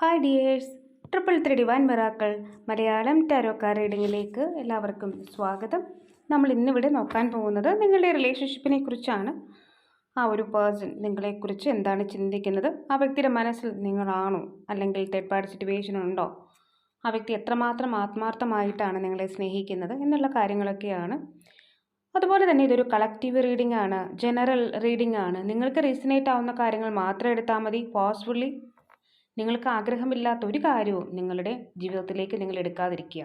Hi dears triple three divine miracles Malayalam tarot cards റീഡിങ്ങിലേക്ക് എല്ലാവർക്കും സ്വാഗതം. നമ്മൾ ഇന്നിവിടെ നോക്കാൻ പോകുന്നത് നിങ്ങളുടെ റിലേഷൻഷിപ്പിനെ കുറിച്ചാണ്. ആ ഒരു പേഴ്സൺ നിങ്ങളെക്കുറിച്ച് എന്താണ് ചിന്തിക്കുന്നത്? ആ വ്യക്തിയുടെ മനസ്സിൽ നിങ്ങളാണോ? അല്ലെങ്കിൽ തേർഡ് പാർട്ടി സിറ്റുവേഷൻ ഉണ്ടോ? ആ വ്യക്തി എത്രമാത്രം ആത്മാർത്ഥമായിട്ടാണ് നിങ്ങളെ സ്നേഹിക്കുന്നത് എന്നുള്ള കാര്യങ്ങളൊക്കെയാണ്. അതുപോലെ തന്നെ ഇതൊരു കളക്റ്റീവ് റീഡിംഗ് ആണ് ജനറൽ റീഡിംഗ് ആണ്. നിങ്ങൾക്ക് റീസണേറ്റ് ആവുന്ന കാര്യങ്ങൾ മാത്രം എടുത്താൽ മതി പോസിബിളി നിങ്ങൾക്ക് ആഗ്രഹമില്ലാത്ത ഒരു കാര്യവും നിങ്ങളുടെ ജീവിതത്തിലേക്ക് നിങ്ങൾ എടുക്കാതിരിക്കുക.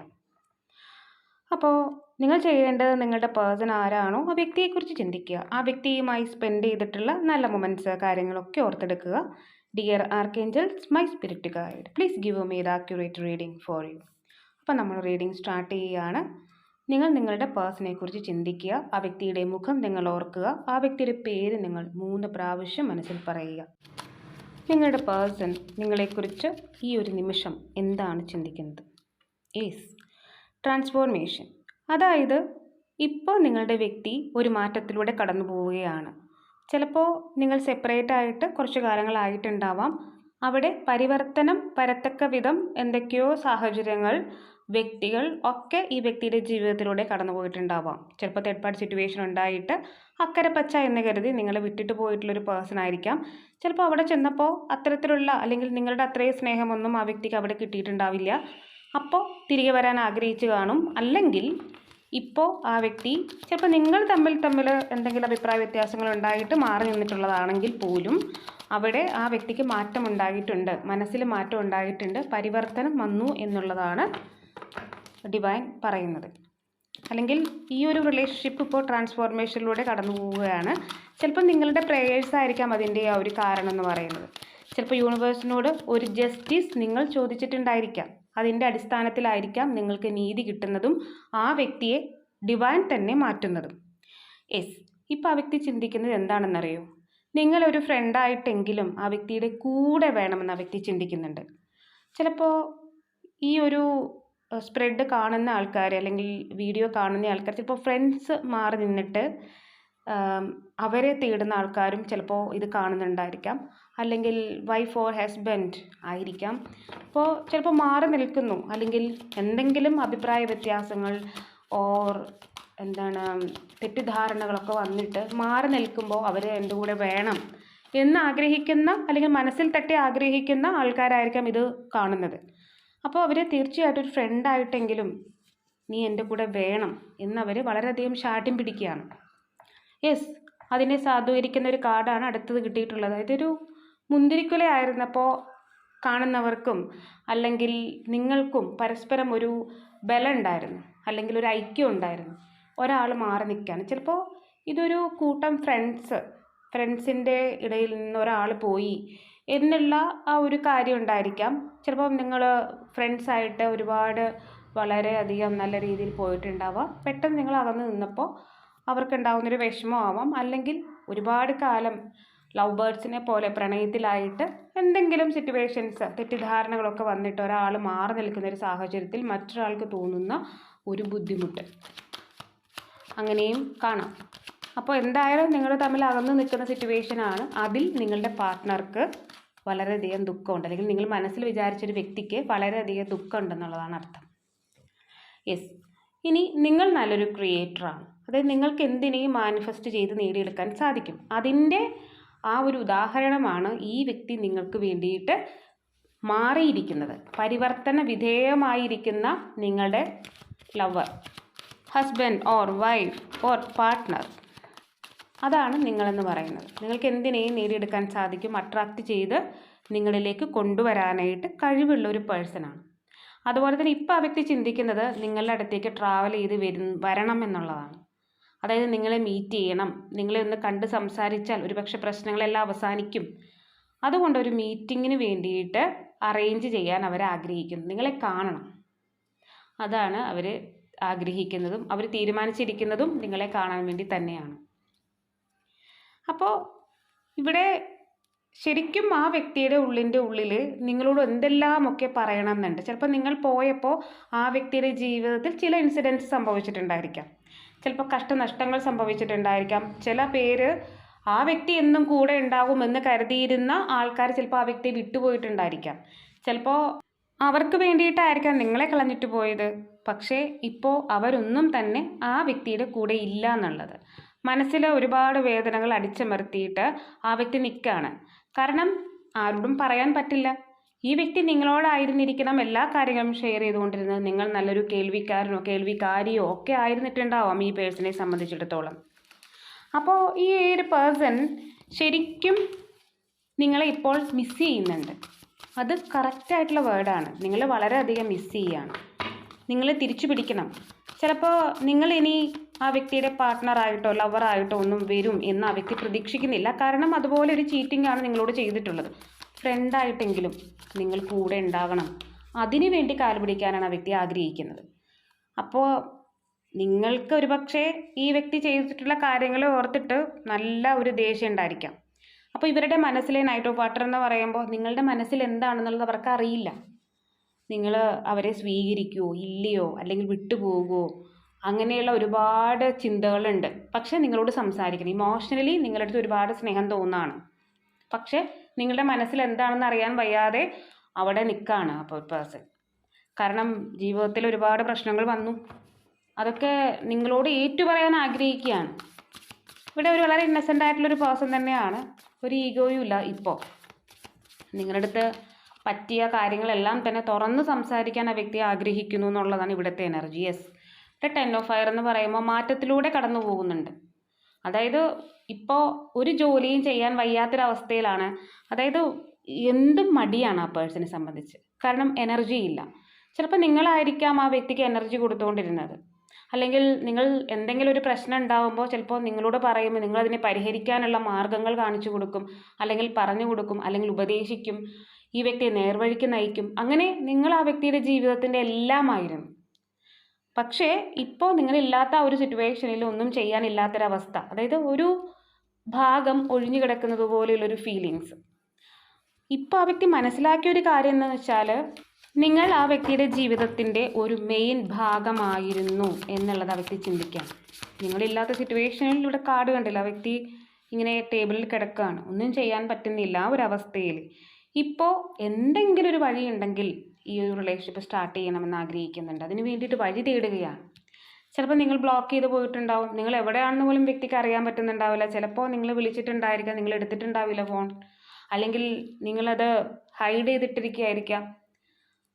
അപ്പോൾ നിങ്ങൾ ചെയ്യേണ്ടത് നിങ്ങളുടെ പേഴ്സൺ ആരാണോ ആ വ്യക്തിയെക്കുറിച്ച് ചിന്തിക്കുക. ആ വ്യക്തിയുമായി സ്പെൻഡ് ചെയ്തിട്ടുള്ള നല്ല മൊമെന്റ്സ് കാര്യങ്ങളൊക്കെ ഓർത്തെടുക്കുക. Dear archangels my spirit guide please give me the accurate reading for you അപ്പോൾ നമ്മൾ റീഡിംഗ് സ്റ്റാർട്ട് ചെയ്യുകയാണ്. നിങ്ങൾ നിങ്ങളുടെ പേഴ്സണെ കുറിച്ച് ചിന്തിക്കുക. ആ വ്യക്തിയുടെ മുഖം നിങ്ങൾ ഓർക്കുക. ആ വ്യക്തിയുടെ പേര് നിങ്ങൾ മൂന്ന് പ്രാവശ്യം മനസ്സിൽ പറയുക. നിങ്ങളുടെ പേഴ്സൺ നിങ്ങളെക്കുറിച്ച് ഈ ഒരു നിമിഷം എന്താണ് ചിന്തിക്കുന്നത്? ഏസ് ട്രാൻസ്ഫോർമേഷൻ അതായത് ഇപ്പോൾ നിങ്ങളുടെ വ്യക്തി ഒരു മാറ്റത്തിലൂടെ കടന്നു പോവുകയാണ്. ചിലപ്പോൾ നിങ്ങൾ സെപ്പറേറ്റ് ആയിട്ട് കുറച്ച് കാലങ്ങളായിട്ടുണ്ടാവാം. അവിടെ പരിവർത്തനം വരത്തക്ക വിധം എന്തൊക്കെയോ സാഹചര്യങ്ങൾ വ്യക്തികൾ ഒക്കെ ഈ വ്യക്തിയുടെ ജീവിതത്തിലൂടെ കടന്നു പോയിട്ടുണ്ടാവാം ചിലപ്പോൾ തേർഡ് പാർട്ടി സിറ്റുവേഷൻ ഉണ്ടായിട്ട് അക്കരെ പച്ച എന്ന് കരുതി നിങ്ങളെ വിട്ടിട്ട് പോയിട്ടുള്ളൊരു പേഴ്സൺ ആയിരിക്കാം. ചിലപ്പോൾ അവിടെ ചെന്നപ്പോൾ അത്തരത്തിലുള്ള അല്ലെങ്കിൽ നിങ്ങളുടെ അത്രയും സ്നേഹമൊന്നും ആ വ്യക്തിക്ക് അവിടെ കിട്ടിയിട്ടുണ്ടാവില്ല. അപ്പോൾ തിരികെ വരാൻ ആഗ്രഹിച്ചു കാണും. അല്ലെങ്കിൽ ഇപ്പോൾ ആ വ്യക്തി ചിലപ്പോൾ നിങ്ങൾ തമ്മിൽ തമ്മിൽ എന്തെങ്കിലും അഭിപ്രായ വ്യത്യാസങ്ങൾ ഉണ്ടായിട്ട് മാറി നിന്നിട്ടുള്ളതാണെങ്കിൽ പോലും അവിടെ ആ വ്യക്തിക്ക് മാറ്റം ഉണ്ടായിട്ടുണ്ട്. മനസ്സിൽ മാറ്റം ഉണ്ടായിട്ടുണ്ട്. പരിവർത്തനം വന്നു എന്നുള്ളതാണ് ഡിവൈൻ പറയുന്നത്. അല്ലെങ്കിൽ ഈ ഒരു റിലേഷൻഷിപ്പ് ഇപ്പോൾ ട്രാൻസ്ഫോർമേഷനിലൂടെ കടന്നു പോവുകയാണ്. ചിലപ്പോൾ നിങ്ങളുടെ പ്രേയേഴ്സ് ആയിരിക്കാം അതിന്റെ ആ ഒരു കാരണം എന്ന് പറയുന്നത്. ചിലപ്പോൾ യൂണിവേഴ്സിനോട് ഒരു ജസ്റ്റിസ് നിങ്ങൾ ചോദിച്ചിട്ടുണ്ടായിരിക്കാം. അതിന്റെ അടിസ്ഥാനത്തിലായിരിക്കാം നിങ്ങൾക്ക് നീതി കിട്ടുന്നതും ആ വ്യക്തിയെ ഡിവൈൻ തന്നെ മാറ്റുന്നതും. യെസ് ഇപ്പോൾ ആ വ്യക്തി ചിന്തിക്കുന്നത് എന്താണെന്നറിയോ? നിങ്ങളൊരു ഫ്രണ്ടായിട്ടെങ്കിലും ആ വ്യക്തിയുടെ കൂടെ വേണമെന്ന് ആ വ്യക്തി ചിന്തിക്കുന്നുണ്ട്. ചിലപ്പോൾ ഈ ഒരു സ്പ്രെഡ് കാണുന്ന ആൾക്കാർ അല്ലെങ്കിൽ വീഡിയോ കാണുന്ന ആൾക്കാർ ചിലപ്പോൾ ഫ്രണ്ട്സ് മാറി നിന്നിട്ട് അവരെ തേടുന്ന ആൾക്കാരും ചിലപ്പോൾ ഇത് കാണുന്നുണ്ടായിരിക്കാം. അല്ലെങ്കിൽ വൈഫ് ഓർ ഹസ്ബൻഡ് ആയിരിക്കാം. അപ്പോൾ ചിലപ്പോൾ മാറി നിൽക്കുന്നു. അല്ലെങ്കിൽ എന്തെങ്കിലും അഭിപ്രായ വ്യത്യാസങ്ങൾ ഓർ എന്താണ് തെറ്റിദ്ധാരണകളൊക്കെ വന്നിട്ട് മാറി നിൽക്കുമ്പോൾ അവർ എന്റെ കൂടെ വേണം എന്ന് ആഗ്രഹിക്കുന്ന അല്ലെങ്കിൽ മനസ്സിൽ തട്ടി ആഗ്രഹിക്കുന്ന ആൾക്കാരായിരിക്കാം ഇത് കാണുന്നത്. അപ്പോൾ അവർ തീർച്ചയായിട്ടും ഒരു ഫ്രണ്ടായിട്ടെങ്കിലും നീ എന്റെ കൂടെ വേണം എന്നവർ വളരെയധികം ശാഠ്യം പിടിക്കുകയാണ്. യെസ് അതിനെ സാധൂകരിക്കുന്ന ഒരു കാർഡാണ് അടുത്തത് കിട്ടിയിട്ടുള്ളത്. ഇതൊരു മുന്തിരിക്കുല ആയിരുന്നപ്പോൾ കാണുന്നവർക്കും അല്ലെങ്കിൽ നിങ്ങൾക്കും പരസ്പരം ഒരു ബലം ഉണ്ടായിരുന്നു. അല്ലെങ്കിൽ ഒരു ഐക്യം ഉണ്ടായിരുന്നു. ഒരാൾ മാറി നിൽക്കുകയാണ്. ചിലപ്പോൾ ഇതൊരു കൂട്ടം ഫ്രണ്ട്സ് ഫ്രണ്ട്സിന്റെ ഇടയിൽ നിന്ന് ഒരാൾ പോയി എന്നുള്ള ആ ഒരു കാര്യം ഉണ്ടായിരിക്കാം. ചിലപ്പോൾ നിങ്ങൾ ഫ്രണ്ട്സായിട്ട് ഒരുപാട് വളരെയധികം നല്ല രീതിയിൽ പോയിട്ടുണ്ടാവാം. പെട്ടെന്ന് നിങ്ങൾ അകന്ന് നിന്നപ്പോൾ അവർക്കുണ്ടാകുന്നൊരു ആവാം. അല്ലെങ്കിൽ ഒരുപാട് കാലം ലവ് ബേർഡ്സിനെ പോലെ പ്രണയത്തിലായിട്ട് എന്തെങ്കിലും സിറ്റുവേഷൻസ് തെറ്റിദ്ധാരണകളൊക്കെ വന്നിട്ട് ഒരാൾ മാറി നിൽക്കുന്ന ഒരു സാഹചര്യത്തിൽ മറ്റൊരാൾക്ക് തോന്നുന്ന ഒരു ബുദ്ധിമുട്ട്. അങ്ങനെയും കാണാം. അപ്പോൾ എന്തായാലും നിങ്ങൾ തമ്മിൽ അകന്ന് നിൽക്കുന്ന സിറ്റുവേഷനാണ് അതിൽ നിങ്ങളുടെ പാർട്ട്ണർക്ക് വളരെയധികം ദുഃഖമുണ്ട്. അല്ലെങ്കിൽ നിങ്ങൾ മനസ്സിൽ വിചാരിച്ചൊരു വ്യക്തിക്ക് വളരെയധികം ദുഃഖമുണ്ടെന്നുള്ളതാണ് അർത്ഥം. യെസ് ഇനി നിങ്ങൾ നല്ലൊരു ക്രിയേറ്ററാണ് അതായത് നിങ്ങൾക്ക് എന്തിനേയും മാനിഫെസ്റ്റ് ചെയ്ത് നേടിയെടുക്കാൻ സാധിക്കും? അതിന്റെ ആ ഒരു ഉദാഹരണമാണ് ഈ വ്യക്തി നിങ്ങൾക്ക് വേണ്ടിയിട്ട് മാറിയിരിക്കുന്നത്. പരിവർത്തന വിധേയമായിരിക്കുന്ന നിങ്ങളുടെ lover husband or wife or partner അതാണ് നിങ്ങളെന്ന് പറയുന്നത്. നിങ്ങൾക്ക് എന്തിനേയും നേടിയെടുക്കാൻ സാധിക്കും അട്രാക്റ്റ് ചെയ്ത് നിങ്ങളിലേക്ക് കൊണ്ടുവരാനായിട്ട് കഴിവുള്ള ഒരു പേഴ്സണാണ് അതുപോലെ തന്നെ ഇപ്പോൾ ആ വ്യക്തി ചിന്തിക്കുന്നത് നിങ്ങളുടെ അടുത്തേക്ക് ട്രാവൽ ചെയ്ത് വരും വരണം എന്നുള്ളതാണ്. അതായത് നിങ്ങളെ മീറ്റ് ചെയ്യണം നിങ്ങളെ ഒന്ന് കണ്ട് സംസാരിച്ചാൽ ഒരുപക്ഷെ പ്രശ്നങ്ങളെല്ലാം അവസാനിക്കും. അതുകൊണ്ട് ഒരു മീറ്റിങ്ങിന് വേണ്ടിയിട്ട് അറേഞ്ച് ചെയ്യാൻ അവർ ആഗ്രഹിക്കുന്നു. നിങ്ങളെ കാണണം. അതാണ് അവർ ആഗ്രഹിക്കുന്നതും അവർ തീരുമാനിച്ചിരിക്കുന്നതും നിങ്ങളെ കാണാൻ വേണ്ടി തന്നെയാണ്. അപ്പോൾ ഇവിടെ ശരിക്കും ആ വ്യക്തിയുടെ ഉള്ളിന്റെ ഉള്ളിൽ നിങ്ങളോട് എന്തെല്ലാമൊക്കെ പറയണമെന്നുണ്ട്. ചിലപ്പോൾ നിങ്ങൾ പോയപ്പോൾ ആ വ്യക്തിയുടെ ജീവിതത്തിൽ ചില ഇൻസിഡൻസ് സംഭവിച്ചിട്ടുണ്ടായിരിക്കാം. ചിലപ്പോൾ കഷ്ടനഷ്ടങ്ങൾ സംഭവിച്ചിട്ടുണ്ടായിരിക്കാം. ചില പേര് ആ വ്യക്തി എന്നും കൂടെ ഉണ്ടാകുമെന്ന് കരുതിയിരുന്ന ആൾക്കാർ ചിലപ്പോൾ ആ വ്യക്തിയെ വിട്ടുപോയിട്ടുണ്ടായിരിക്കാം. ചിലപ്പോൾ അവർക്ക് വേണ്ടിയിട്ടായിരിക്കാം നിങ്ങളെ കളഞ്ഞിട്ട് പോയത്. പക്ഷേ ഇപ്പോൾ അവരൊന്നും തന്നെ ആ വ്യക്തിയുടെ കൂടെ ഇല്ല എന്നുള്ളത്. മനസ്സിലെ ഒരുപാട് വേദനകൾ അടിച്ചമർത്തിയിട്ട് ആ വ്യക്തി നിൽക്കുകയാണ് കാരണം ആരോടും പറയാൻ പറ്റില്ല. ഈ വ്യക്തി നിങ്ങളോടായിരുന്നിരിക്കണം എല്ലാ കാര്യങ്ങളും ഷെയർ ചെയ്തുകൊണ്ടിരുന്നത്. നിങ്ങൾ നല്ലൊരു കേൾവിക്കാരനോ കേൾവിക്കാരിയോ ഒക്കെ ആയിരുന്നിട്ടുണ്ടാവാം ഈ പേഴ്സണെ സംബന്ധിച്ചിടത്തോളം. അപ്പോൾ ഈ ഒരു പേഴ്സൺ ശരിക്കും നിങ്ങളെ ഇപ്പോൾ മിസ് ചെയ്യുന്നുണ്ട്. അത് കറക്റ്റായിട്ടുള്ള വേർഡാണ് നിങ്ങൾ വളരെയധികം മിസ് ചെയ്യുകയാണ് നിങ്ങൾ തിരിച്ചു പിടിക്കണം ചിലപ്പോൾ നിങ്ങൾ ഇനി ആ വ്യക്തിയുടെ പാർട്ട്ണറായിട്ടോ ലവറായിട്ടോ ഒന്നും വരും എന്ന് ആ വ്യക്തി പ്രതീക്ഷിക്കുന്നില്ല. കാരണം അതുപോലെ ഒരു ചീറ്റിംഗ് ആണ് നിങ്ങളോട് ചെയ്തിട്ടുള്ളത്. ഫ്രണ്ടായിട്ടെങ്കിലും നിങ്ങൾ കൂടെ ഉണ്ടാവണം. അതിനു വേണ്ടി കാൽ പിടിക്കാനാണ് ആ വ്യക്തി ആഗ്രഹിക്കുന്നത്. അപ്പോൾ നിങ്ങൾക്ക് ഒരു പക്ഷേ ഈ വ്യക്തി ചെയ്തിട്ടുള്ള കാര്യങ്ങൾ ഓർത്തിട്ട് നല്ല ഒരു ദേഷ്യം ഉണ്ടായിരിക്കാം. അപ്പോൾ ഇവരുടെ മനസ്സിലെ നൈറ്റ് ഓഫ് എന്ന് പറയുമ്പോൾ നിങ്ങളുടെ മനസ്സിൽ എന്താണെന്നുള്ളത് അവർക്ക് അറിയില്ല. നിങ്ങൾ അവരെ സ്വീകരിക്കുമോ ഇല്ലയോ? അല്ലെങ്കിൽ വിട്ടുപോകുമോ അങ്ങനെയുള്ള ഒരുപാട് ചിന്തകളുണ്ട്. പക്ഷേ നിങ്ങളോട് സംസാരിക്കണം. ഇമോഷണലി നിങ്ങളുടെ അടുത്ത് ഒരുപാട് സ്നേഹം തോന്നാണ്. പക്ഷേ നിങ്ങളുടെ മനസ്സിൽ എന്താണെന്ന് അറിയാൻ വയ്യാതെ അവിടെ നിൽക്കുകയാണ് അപ്പോൾ പേഴ്സൺ കാരണം ജീവിതത്തിൽ ഒരുപാട് പ്രശ്നങ്ങൾ വന്നു. അതൊക്കെ നിങ്ങളോട് ഏറ്റുപറയാൻ ആഗ്രഹിക്കുകയാണ്. ഇവിടെ ഒരു വളരെ ഇന്നസെന്റ് ആയിട്ടുള്ളൊരു പേഴ്സൺ തന്നെയാണ്. ഒരു ഈഗോയും ഇല്ല ഇപ്പോൾ. നിങ്ങളുടെ അടുത്ത് പറ്റിയ കാര്യങ്ങളെല്ലാം തന്നെ തുറന്ന് സംസാരിക്കാൻ ആ വ്യക്തി ആഗ്രഹിക്കുന്നു എന്നുള്ളതാണ് ഇവിടുത്തെ എനർജി യെസ് ഇവിടെ ടെൻ ഓഫ് ഫയർ എന്ന് പറയുമ്പോൾ മാറ്റത്തിലൂടെ കടന്നു പോകുന്നുണ്ട്. അതായത് ഇപ്പോൾ ഒരു ജോലിയും ചെയ്യാൻ വയ്യാത്തൊരവസ്ഥയിലാണ്. അതായത് എന്തും മടിയാണ് ആ പേഴ്സണെ സംബന്ധിച്ച്? കാരണം എനർജി ഇല്ല. ചിലപ്പോൾ നിങ്ങളായിരിക്കാം ആ വ്യക്തിക്ക് എനർജി കൊടുത്തുകൊണ്ടിരുന്നത് അല്ലെങ്കിൽ നിങ്ങൾ എന്തെങ്കിലും ഒരു പ്രശ്നം ഉണ്ടാകുമ്പോൾ ചിലപ്പോൾ നിങ്ങളോട് പറയുമ്പോൾ നിങ്ങളതിനെ പരിഹരിക്കാനുള്ള മാർഗങ്ങൾ കാണിച്ചു കൊടുക്കും അല്ലെങ്കിൽ പറഞ്ഞു കൊടുക്കും അല്ലെങ്കിൽ ഉപദേശിക്കും. ഈ വ്യക്തിയെ നേർവഴിക്ക് നയിക്കും. അങ്ങനെ നിങ്ങൾ ആ വ്യക്തിയുടെ ജീവിതത്തിന്റെ എല്ലാമായിരുന്നു പക്ഷേ ഇപ്പോൾ നിങ്ങളില്ലാത്ത ആ ഒരു സിറ്റുവേഷനിൽ ഒന്നും ചെയ്യാനില്ലാത്തൊരവസ്ഥ. അതായത് ഒരു ഭാഗം ഒഴിഞ്ഞു കിടക്കുന്നത് പോലെയുള്ളൊരു ഫീലിങ്സ് ഇപ്പോൾ ആ വ്യക്തി മനസ്സിലാക്കിയ ഒരു കാര്യം എന്ന് വെച്ചാൽ നിങ്ങൾ ആ വ്യക്തിയുടെ ജീവിതത്തിന്റെ ഒരു മെയിൻ ഭാഗമായിരുന്നു എന്നുള്ളത് ആ വ്യക്തി ചിന്തിക്കാം. നിങ്ങളില്ലാത്ത സിറ്റുവേഷനിൽ ഇവിടെ കാർഡ് കണ്ടില്ല? ആ വ്യക്തി ഇങ്ങനെ ടേബിളിൽ കിടക്കുകയാണ് ഒന്നും ചെയ്യാൻ പറ്റുന്നില്ല ആ ഒരു അവസ്ഥയിൽ ഇപ്പോൾ എന്തെങ്കിലും ഒരു വഴിയുണ്ടെങ്കിൽ ഈ ഒരു റിലേഷൻഷിപ്പ് സ്റ്റാർട്ട് ചെയ്യണമെന്ന് ആഗ്രഹിക്കുന്നുണ്ട്. അതിന് വേണ്ടിയിട്ട് വഴി തേടുകയാണ് ചിലപ്പോൾ നിങ്ങൾ ബ്ലോക്ക് ചെയ്ത് പോയിട്ടുണ്ടാവും. നിങ്ങൾ എവിടെയാണെന്ന് പോലും വ്യക്തിക്ക് അറിയാൻ പറ്റുന്നുണ്ടാവില്ല. ചിലപ്പോൾ നിങ്ങൾ വിളിച്ചിട്ടുണ്ടായിരിക്കാം. നിങ്ങൾ എടുത്തിട്ടുണ്ടാവില്ല ഫോൺ അല്ലെങ്കിൽ നിങ്ങളത് ഹൈഡ് ചെയ്തിട്ടിരിക്കുകയായിരിക്കാം.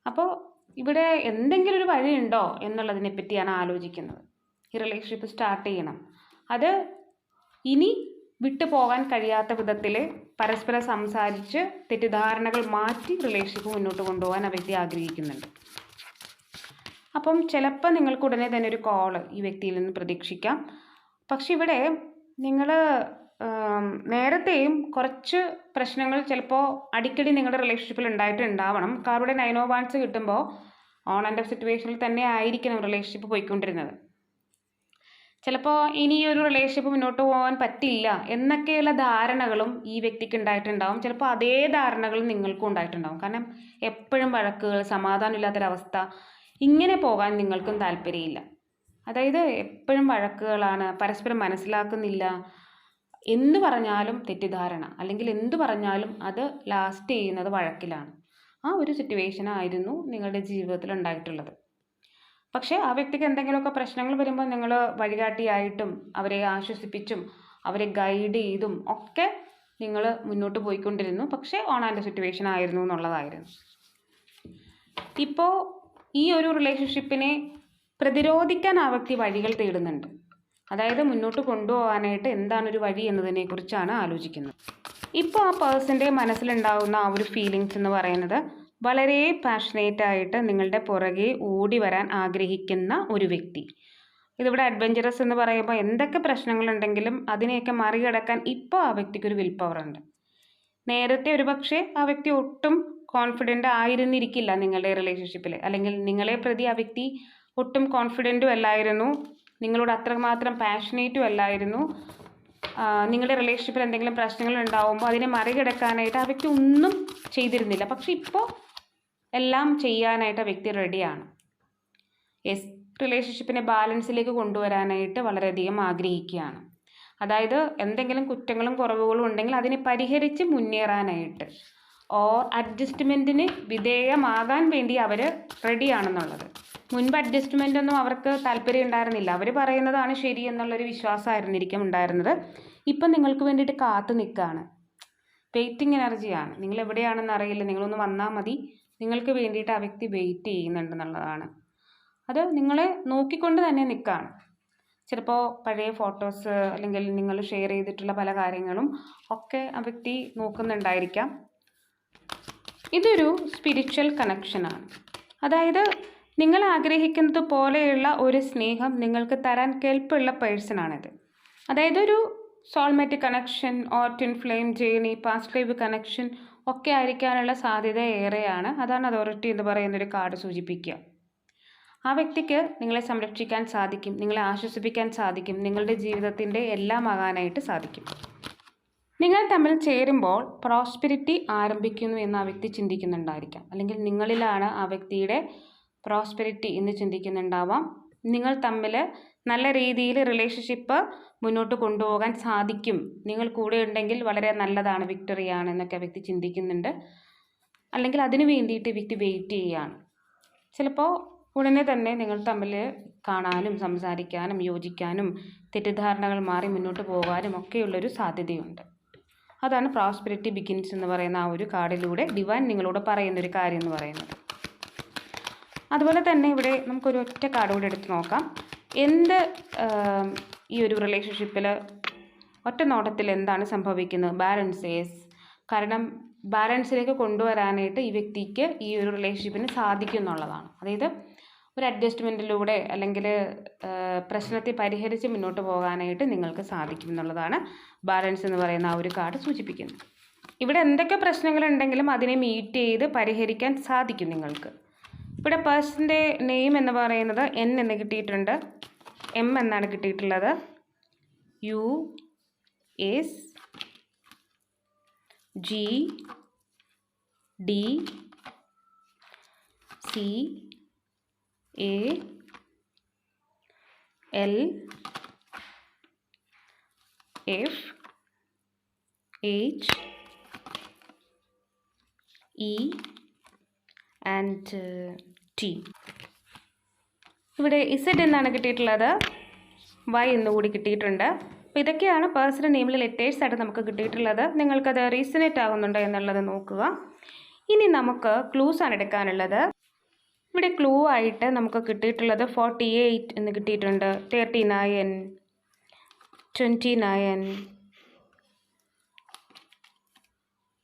അപ്പോൾ ഇവിടെ എന്തെങ്കിലും ഒരു വഴിയുണ്ടോ എന്നുള്ളതിനെ പറ്റിയാണ് ആലോചിക്കുന്നത്. ഈ റിലേഷൻഷിപ്പ് സ്റ്റാർട്ട് ചെയ്യണം. അത് ഇനി വിട്ടു പോകാൻ കഴിയാത്ത വിധത്തിൽ പരസ്പരം സംസാരിച്ച് തെറ്റിദ്ധാരണകൾ മാറ്റി റിലേഷൻഷിപ്പ് മുന്നോട്ട് കൊണ്ടുപോകാൻ ആ വ്യക്തി ആഗ്രഹിക്കുന്നുണ്ട്. അപ്പം ചിലപ്പോൾ നിങ്ങൾക്ക് ഉടനെ തന്നെ ഒരു കോൾ ഈ വ്യക്തിയിൽ നിന്ന് പ്രതീക്ഷിക്കാം. പക്ഷെ ഇവിടെ നിങ്ങൾ നേരത്തെയും കുറച്ച് പ്രശ്നങ്ങൾ ചിലപ്പോൾ അടിക്കടി നിങ്ങളുടെ റിലേഷൻഷിപ്പിൽ ഉണ്ടായിട്ടുണ്ടാവണം. കാരുടെ നൈനോ വാൻസ് കിട്ടുമ്പോൾ ഓൺ ആൻഡ് ഓഫ് സിറ്റുവേഷനിൽ തന്നെ ആയിരിക്കണം റിലേഷൻഷിപ്പ് പോയിക്കൊണ്ടിരുന്നത്. ചിലപ്പോൾ ഇനി ഈ ഒരു റിലേഷൻഷിപ്പ് മുന്നോട്ട് പോകാൻ പറ്റില്ല എന്നൊക്കെയുള്ള ധാരണകളും ഈ വ്യക്തിക്ക് ഉണ്ടായിട്ടുണ്ടാവും. ചിലപ്പോൾ അതേ ധാരണകളും നിങ്ങൾക്കും ഉണ്ടായിട്ടുണ്ടാവും. കാരണം എപ്പോഴും വഴക്കുകൾ സമാധാനമില്ലാത്തൊരവസ്ഥ ഇങ്ങനെ പോകാൻ നിങ്ങൾക്കും താല്പര്യമില്ല. അതായത് എപ്പോഴും വഴക്കുകളാണ് പരസ്പരം മനസ്സിലാക്കുന്നില്ല എന്ത് പറഞ്ഞാലും തെറ്റിദ്ധാരണ. അല്ലെങ്കിൽ എന്ത് പറഞ്ഞാലും അത് ലാസ്റ്റ് ചെയ്യുന്നത് വഴക്കിലാണ്. ആ ഒരു സിറ്റുവേഷൻ ആയിരുന്നു നിങ്ങളുടെ ജീവിതത്തിൽ ഉണ്ടായിട്ടുള്ളത്. പക്ഷേ ആ വ്യക്തിക്ക് എന്തെങ്കിലുമൊക്കെ പ്രശ്നങ്ങൾ വരുമ്പോൾ നിങ്ങൾ വഴികാട്ടിയായിട്ടും അവരെ ആശ്വസിപ്പിച്ചും അവരെ ഗൈഡ് ചെയ്തും ഒക്കെ നിങ്ങൾ മുന്നോട്ട് പോയിക്കൊണ്ടിരുന്നു. പക്ഷേ ഓൺ ആൻഡ് സിറ്റുവേഷൻ ആയിരുന്നു എന്നുള്ളതായിരുന്നു. ഇപ്പോൾ ഈ ഒരു റിലേഷൻഷിപ്പിനെ പ്രതിരോധിക്കാൻ ആ വ്യക്തി വഴികൾ തേടുന്നുണ്ട്. അതായത് മുന്നോട്ട് കൊണ്ടുപോകാനായിട്ട് എന്താണ് ഒരു വഴി എന്നതിനെക്കുറിച്ചാണ് ആലോചിക്കുന്നത്. ഇപ്പോൾ ആ പേഴ്സന്റെ മനസ്സിലുണ്ടാകുന്ന ആ ഒരു ഫീലിങ്സ് എന്ന് പറയുന്നത് വളരെ പാഷനേറ്റ് ആയിട്ട് നിങ്ങളുടെ പുറകെ ഓടി വരാൻ ആഗ്രഹിക്കുന്ന ഒരു വ്യക്തി. ഇതിവിടെ അഡ്വഞ്ചറസ് എന്ന് പറയുമ്പോൾ എന്തൊക്കെ പ്രശ്നങ്ങളുണ്ടെങ്കിലും അതിനെയൊക്കെ മറികടക്കാൻ ഇപ്പോൾ ആ വ്യക്തിക്കൊരു വിൽ പവർ ഉണ്ട്. നേരത്തെ ഒരുപക്ഷെ ആ വ്യക്തി ഒട്ടും കോൺഫിഡന്റ് ആയിരുന്നിരിക്കില്ല നിങ്ങളുടെ റിലേഷൻഷിപ്പിൽ അല്ലെങ്കിൽ നിങ്ങളെ പ്രതി ആ വ്യക്തി ഒട്ടും കോൺഫിഡന്റും അല്ലായിരുന്നു. നിങ്ങളോട് അത്രമാത്രം പാഷനേറ്റും അല്ലായിരുന്നു. നിങ്ങളുടെ റിലേഷൻഷിപ്പിൽ എന്തെങ്കിലും പ്രശ്നങ്ങൾ ഉണ്ടാവുമ്പോൾ അതിനെ മറികടക്കാനായിട്ട് ആ വ്യക്തി ഒന്നും ചെയ്തിരുന്നില്ല. പക്ഷെ ഇപ്പോൾ എല്ലാം ചെയ്യാനായിട്ട് ആ വ്യക്തി റെഡിയാണ്. യെസ് റിലേഷൻഷിപ്പിനെ ബാലൻസിലേക്ക് കൊണ്ടുവരാനായിട്ട് വളരെയധികം ആഗ്രഹിക്കുകയാണ്. അതായത് എന്തെങ്കിലും കുറ്റങ്ങളും കുറവുകളും ഉണ്ടെങ്കിൽ അതിനെ പരിഹരിച്ച് മുന്നേറാനായിട്ട് ഓർ അഡ്ജസ്റ്റ്മെന്റിന് വിധേയമാകാൻ വേണ്ടി അവർ റെഡിയാണെന്നുള്ളത്. മുൻപ് അഡ്ജസ്റ്റ്മെന്റ് ഒന്നും അവർക്ക് താല്പര്യം ഉണ്ടായിരുന്നില്ല. അവർ പറയുന്നതാണ് ശരി എന്നുള്ളൊരു വിശ്വാസമായിരുന്നിരിക്കും ഉണ്ടായിരുന്നത്. ഇപ്പം നിങ്ങൾക്ക് വേണ്ടിയിട്ട് കാത്തു നിൽക്കുകയാണ്. വെയിറ്റിംഗ് എനർജിയാണ്. നിങ്ങൾ എവിടെയാണെന്ന് അറിയില്ല. നിങ്ങളൊന്ന് വന്നാൽ മതി. നിങ്ങൾക്ക് വേണ്ടിയിട്ട് ആ വ്യക്തി വെയിറ്റ് ചെയ്യുന്നുണ്ടെന്നുള്ളതാണ്. അത് നിങ്ങളെ നോക്കിക്കൊണ്ട് തന്നെ നിൽക്കുകയാണ് ചിലപ്പോൾ പഴയ ഫോട്ടോസ് അല്ലെങ്കിൽ നിങ്ങൾ ഷെയർ ചെയ്തിട്ടുള്ള പല കാര്യങ്ങളും ഒക്കെ ആ വ്യക്തി നോക്കുന്നുണ്ടായിരിക്കാം. ഇതൊരു സ്പിരിച്വൽ കണക്ഷനാണ് അതായത് നിങ്ങൾ ആഗ്രഹിക്കുന്നത് പോലെയുള്ള ഒരു സ്നേഹം നിങ്ങൾക്ക് തരാൻ കെൽപ്പുള്ള പേഴ്സണാണിത് അതായത് ഒരു soulmate connection or twin flame journey past live connection ഒക്കെ ആയിരിക്കാനുള്ള സാധ്യത ഏറെയാണ്. അതാണ് അതോറിറ്റി എന്ന് പറയുന്ന ഒരു കാർഡ് സൂചിപ്പിക്കുക. ആ വ്യക്തിക്ക് നിങ്ങളെ സംരക്ഷിക്കാൻ സാധിക്കും നിങ്ങളെ ആശ്വസിപ്പിക്കാൻ സാധിക്കും നിങ്ങളുടെ ജീവിതത്തിന്റെ എല്ലാം ആകാനായിട്ട് സാധിക്കും. നിങ്ങൾ തമ്മിൽ ചേരുമ്പോൾ പ്രോസ്പിരിറ്റി ആരംഭിക്കുന്നു എന്ന് ആ വ്യക്തി ചിന്തിക്കുന്നുണ്ടായിരിക്കാം. അല്ലെങ്കിൽ നിങ്ങളിലാണ് ആ വ്യക്തിയുടെ പ്രോസ്പെരിറ്റി എന്ന് ചിന്തിക്കുന്നുണ്ടാവാം. നിങ്ങൾ തമ്മിൽ നല്ല രീതിയിൽ റിലേഷൻഷിപ്പ് മുന്നോട്ട് കൊണ്ടുപോകാൻ സാധിക്കും. നിങ്ങൾ കൂടെ ഉണ്ടെങ്കിൽ വളരെ നല്ലതാണ് വിക്ടറിയാണ് എന്നൊക്കെ വ്യക്തി ചിന്തിക്കുന്നുണ്ട്. അല്ലെങ്കിൽ അതിനു വേണ്ടിയിട്ട് വ്യക്തി വെയിറ്റ് ചെയ്യുകയാണ്. ചിലപ്പോൾ ഉടനെ തന്നെ നിങ്ങൾ തമ്മിൽ കാണാനും സംസാരിക്കാനും യോജിക്കാനും തെറ്റിദ്ധാരണകൾ മാറി മുന്നോട്ട് പോകാനും ഒക്കെയുള്ളൊരു സാധ്യതയുണ്ട്. അതാണ് പ്രോസ്പെരിറ്റി ബിഗിൻസ് എന്ന് പറയുന്ന ആ ഒരു കാർഡിലൂടെ ഡിവൈൻ നിങ്ങളോട് പറയുന്നൊരു കാര്യം എന്ന് പറയുന്നത്. അതുപോലെ തന്നെ ഇവിടെ നമുക്കൊരു ഒറ്റ കാർഡ് കൂടി എടുത്ത് നോക്കാം. എന്ത് ഈ ഒരു റിലേഷൻഷിപ്പിൽ ഒറ്റ നോട്ടത്തിൽ എന്താണ് സംഭവിക്കുന്നത്? ബാലൻസേഴ്സ് കാരണം ബാലൻസിലേക്ക് കൊണ്ടുവരാനായിട്ട് ഈ വ്യക്തിക്ക് ഈ ഒരു റിലേഷൻഷിപ്പിന് സാധിക്കും എന്നുള്ളതാണ്. അതായത് ഒരു അഡ്ജസ്റ്റ്മെന്റിലൂടെ അല്ലെങ്കിൽ പ്രശ്നത്തെ പരിഹരിച്ച് മുന്നോട്ട് പോകാനായിട്ട് നിങ്ങൾക്ക് സാധിക്കും എന്നുള്ളതാണ് ബാലൻസ് എന്ന് പറയുന്ന ആ ഒരു കാർഡ് സൂചിപ്പിക്കുന്നത്. ഇവിടെ എന്തൊക്കെ പ്രശ്നങ്ങളുണ്ടെങ്കിലും അതിനെ മീറ്റ് ചെയ്ത് പരിഹരിക്കാൻ സാധിക്കും നിങ്ങൾക്ക്. ഇവിടെ പേഴ്സന്റെ നെയിം എന്ന് പറയുന്നത് എൻ എന്ന് കിട്ടിയിട്ടുണ്ട്. എം എന്നാണ് കിട്ടിയിട്ടുള്ളത്. U S G D C A L F H E and T. ഇവിടെ ഇസഡ് എന്നാണ് കിട്ടിയിട്ടുള്ളത്. വൈ എന്ന് കൂടി കിട്ടിയിട്ടുണ്ട്. അപ്പോൾ ഇതൊക്കെയാണ് പേഴ്സണൽ നെയിമിൽ ലെറ്റേഴ്സ് ആയിട്ട് നമുക്ക് കിട്ടിയിട്ടുള്ളത്. നിങ്ങൾക്കത് റീസണേറ്റ് ആകുന്നുണ്ടോ എന്നുള്ളത് നോക്കുക. ഇനി നമുക്ക് ക്ലൂസ് ആണ് എടുക്കാനുള്ളത്. ഇവിടെ ക്ലൂ ആയിട്ട് നമുക്ക് കിട്ടിയിട്ടുള്ളത് ഫോർട്ടി എയ്റ്റ് എന്ന് കിട്ടിയിട്ടുണ്ട്. Thirty nine twenty nine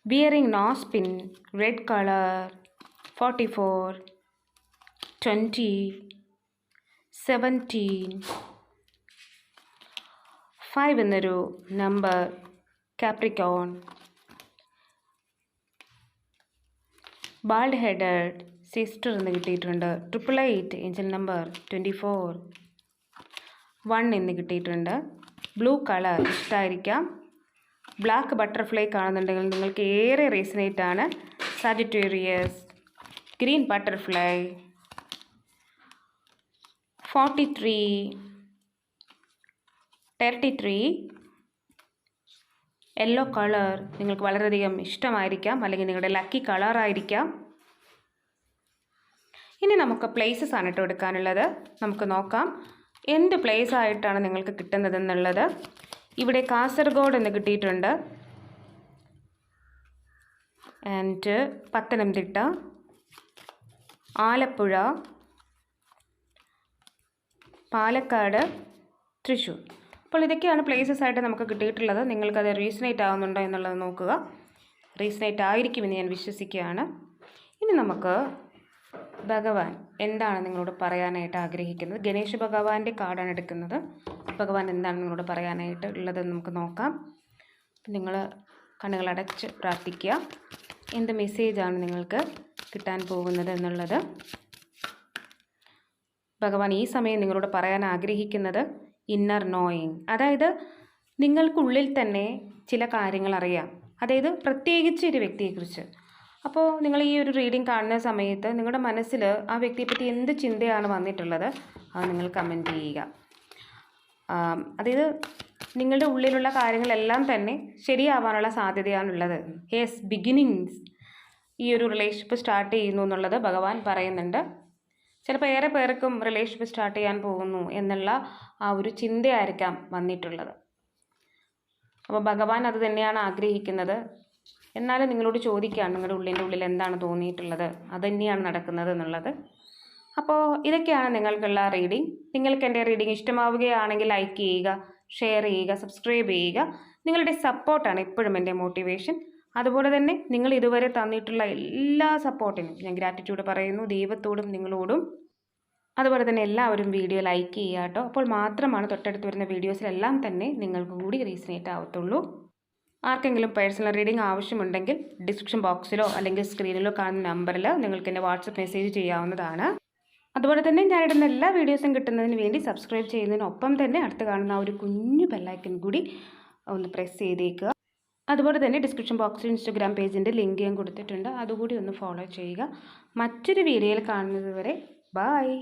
bearing nose pin red colour forty four twenty seventeen five എന്നൊരു number Capricorn bald headed sister എന്ന് കിട്ടിയിട്ടുണ്ട് triple eight engine number twenty four one എന്ന് കിട്ടിയിട്ടുണ്ട് ബ്ലൂ കളർ ഇഷ്ടമായിരിക്കാം ബ്ലാക്ക് ബട്ടർഫ്ലൈ കാണുന്നുണ്ടെങ്കിൽ നിങ്ങൾക്ക് ഏറെ റീസണേറ്റ് ആണ് Sagittarius green butterfly. Forty three thirty three yellow colour നിങ്ങൾക്ക് വളരെയധികം ഇഷ്ടമായിരിക്കാം. അല്ലെങ്കിൽ നിങ്ങളുടെ ലക്കി കളറായിരിക്കാം ഇനി നമുക്ക് പ്ലേസസ് ആണ് കേട്ടോ എടുക്കാനുള്ളത്. നമുക്ക് നോക്കാം. എന്ത് പ്ലേസ് ആയിട്ടാണ് നിങ്ങൾക്ക് കിട്ടുന്നത് എന്നുള്ളത് ഇവിടെ കാസർഗോഡ് എന്ന് കിട്ടിയിട്ടുണ്ട്. ആൻഡ് പത്തനംതിട്ട. ആലപ്പുഴ. പാലക്കാട് തൃശ്ശൂർ. അപ്പോൾ ഇതൊക്കെയാണ് പ്ലേസസ് ആയിട്ട് നമുക്ക് കിട്ടിയിട്ടുള്ളത്. നിങ്ങൾക്കത് റീസണേറ്റ് ആവുന്നുണ്ടോ എന്നുള്ളത് നോക്കുക. റീസണേറ്റ് ആയിരിക്കുമെന്ന് ഞാൻ വിശ്വസിക്കുകയാണ്. ഇനി നമുക്ക് ഭഗവാൻ എന്താണ് നിങ്ങളോട് പറയാനായിട്ട് ആഗ്രഹിക്കുന്നത്? ഗണേശ് ഭഗവാന്റെ കാർഡാണ് എടുക്കുന്നത്. ഭഗവാൻ എന്താണ് നിങ്ങളോട് പറയാനായിട്ട് ഉള്ളത് നമുക്ക് നോക്കാം. നിങ്ങൾ കണ്ണുകൾ അടച്ച് പ്രാർത്ഥിക്കുക. എന്ത് മെസ്സേജാണ് നിങ്ങൾക്ക് കിട്ടാൻ പോകുന്നത് എന്നുള്ളത്? ഭഗവാൻ ഈ സമയം നിങ്ങളോട് പറയാൻ ആഗ്രഹിക്കുന്നത് ഇന്നർ നോയിങ് അതായത് നിങ്ങൾക്കുള്ളിൽ തന്നെ ചില കാര്യങ്ങൾ അറിയാം. അതായത് പ്രത്യേകിച്ച് ഒരു വ്യക്തിയെക്കുറിച്ച്. അപ്പോൾ നിങ്ങൾ ഈ ഒരു റീഡിംഗ് കാണുന്ന സമയത്ത് നിങ്ങളുടെ മനസ്സിൽ ആ വ്യക്തിയെപ്പറ്റി എന്ത് ചിന്തയാണ് വന്നിട്ടുള്ളത്? അത് നിങ്ങൾ കമന്റ് ചെയ്യുക. അതായത് നിങ്ങളുടെ ഉള്ളിലുള്ള കാര്യങ്ങളെല്ലാം തന്നെ ശരിയാവാനുള്ള സാധ്യതയാണുള്ളത്. യെസ് ബിഗിനിങ്സ് ഈ ഒരു റിലേഷൻഷിപ്പ് സ്റ്റാർട്ട് ചെയ്യുന്നു എന്നുള്ളത് ഭഗവാൻ പറയുന്നുണ്ട്. ചിലപ്പോൾ ഏറെ പേർക്കും റിലേഷൻഷിപ്പ് സ്റ്റാർട്ട് ചെയ്യാൻ പോകുന്നു എന്നുള്ള ആ ഒരു ചിന്തയായിരിക്കാം വന്നിട്ടുള്ളത്. അപ്പോൾ ഭഗവാൻ അത് തന്നെയാണ് ആഗ്രഹിക്കുന്നത്. എന്നാലും നിങ്ങളോട് ചോദിക്കുകയാണ് നിങ്ങളുടെ ഉള്ളിന്റെ ഉള്ളിൽ എന്താണ് തോന്നിയിട്ടുള്ളത്? അത് തന്നെയാണ് നടക്കുന്നത് എന്നുള്ളത്. അപ്പോൾ ഇതൊക്കെയാണ് നിങ്ങൾക്കുള്ള റീഡിംഗ് നിങ്ങൾക്ക് എന്റെ റീഡിംഗ് ഇഷ്ടമാവുകയാണെങ്കിൽ ലൈക്ക് ചെയ്യുക ഷെയർ ചെയ്യുക സബ്സ്ക്രൈബ് ചെയ്യുക. നിങ്ങളുടെ സപ്പോർട്ടാണ് എപ്പോഴും എന്റെ മോട്ടിവേഷൻ അതുപോലെ തന്നെ നിങ്ങൾ ഇതുവരെ തന്നിട്ടുള്ള എല്ലാ സപ്പോർട്ടിനും ഞാൻ ഗ്രാറ്റിറ്റ്യൂഡ് പറയുന്നു. ദൈവത്തോടും നിങ്ങളോടും. അതുപോലെ തന്നെ എല്ലാവരും വീഡിയോ ലൈക്ക് ചെയ്യുക കേട്ടോ. അപ്പോൾ മാത്രമാണ് തൊട്ടടുത്ത് വരുന്ന വീഡിയോസിലെല്ലാം തന്നെ നിങ്ങൾക്ക് കൂടി റീസണേറ്റ് ആവത്തുള്ളൂ. ആർക്കെങ്കിലും പേഴ്സണൽ റീഡിംഗ് ആവശ്യമുണ്ടെങ്കിൽ ഡിസ്ക്രിപ്ഷൻ ബോക്സിലോ അല്ലെങ്കിൽ സ്ക്രീനിലോ കാണുന്ന നമ്പറിൽ നിങ്ങൾക്ക് എന്നെ വാട്സപ്പ് മെസ്സേജ് ചെയ്യാവുന്നതാണ്. അതുപോലെ തന്നെ ഞാനിടുന്ന എല്ലാ വീഡിയോസും കിട്ടുന്നതിന് വേണ്ടി സബ്സ്ക്രൈബ് ചെയ്യുന്നതിനൊപ്പം തന്നെ അടുത്ത് കാണുന്ന ആ ഒരു കുഞ്ഞു ബെല്ലൈക്കൻ കൂടി ഒന്ന് പ്രസ് ചെയ്തേക്കുക. അതുപോലെ തന്നെ ഡിസ്ക്രിപ്ഷൻ ബോക്സിൽ ഇൻസ്റ്റഗ്രാം പേജിന്റെ ലിങ്ക് ഞാൻ കൊടുത്തിട്ടുണ്ട്. അതുകൂടി ഒന്ന് ഫോളോ ചെയ്യുക. മറ്റൊരു വീഡിയോയിൽ കാണുന്നത് വരെ ബായ്